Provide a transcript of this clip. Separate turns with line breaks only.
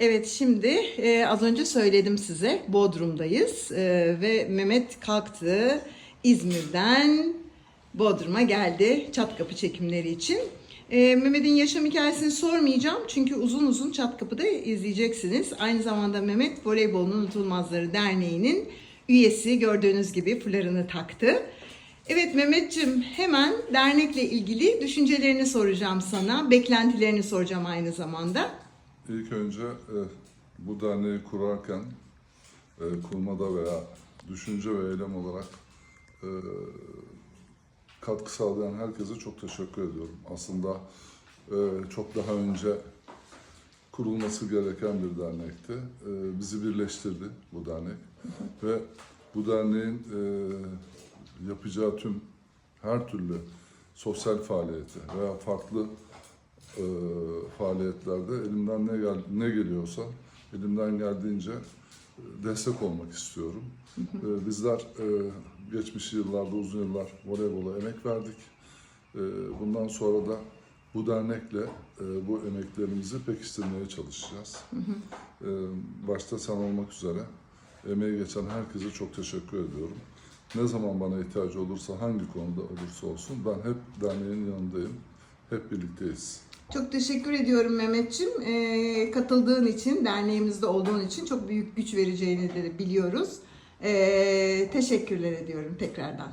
Evet şimdi e, az önce söyledim size Bodrum'dayız E, ve Mehmet kalktı İzmir'den Bodrum'a geldi çat kapı çekimleri için. E, Mehmet'in yaşam hikayesini sormayacağım çünkü uzun uzun çat kapıda izleyeceksiniz. Aynı zamanda Mehmet Voleybolun Unutulmazları Derneği'nin üyesi gördüğünüz gibi fularını taktı. Evet Mehmet'ciğim hemen dernekle ilgili düşüncelerini soracağım sana, beklentilerini soracağım aynı zamanda.
İlk önce e, bu derneği kurarken e, kurmada veya düşünce ve eylem olarak e, katkı sağlayan herkese çok teşekkür ediyorum. Aslında e, çok daha önce kurulması gereken bir dernekti. E, bizi birleştirdi bu dernek ve bu derneğin e, yapacağı tüm her türlü sosyal faaliyeti veya farklı e, faaliyetlerde elimden ne gel ne geliyorsa elimden geldiğince e, destek olmak istiyorum. E, bizler e, geçmiş yıllarda uzun yıllar voleybola emek verdik. E, bundan sonra da bu dernekle e, bu emeklerimizi pekiştirmeye çalışacağız. E, başta sen olmak üzere emeği geçen herkese çok teşekkür ediyorum. Ne zaman bana ihtiyacı olursa, hangi konuda olursa olsun ben hep derneğin yanındayım. Hep birlikteyiz.
Çok teşekkür ediyorum Mehmetçim. Ee, katıldığın için, derneğimizde olduğun için çok büyük güç vereceğini de biliyoruz. Ee, teşekkürler ediyorum tekrardan.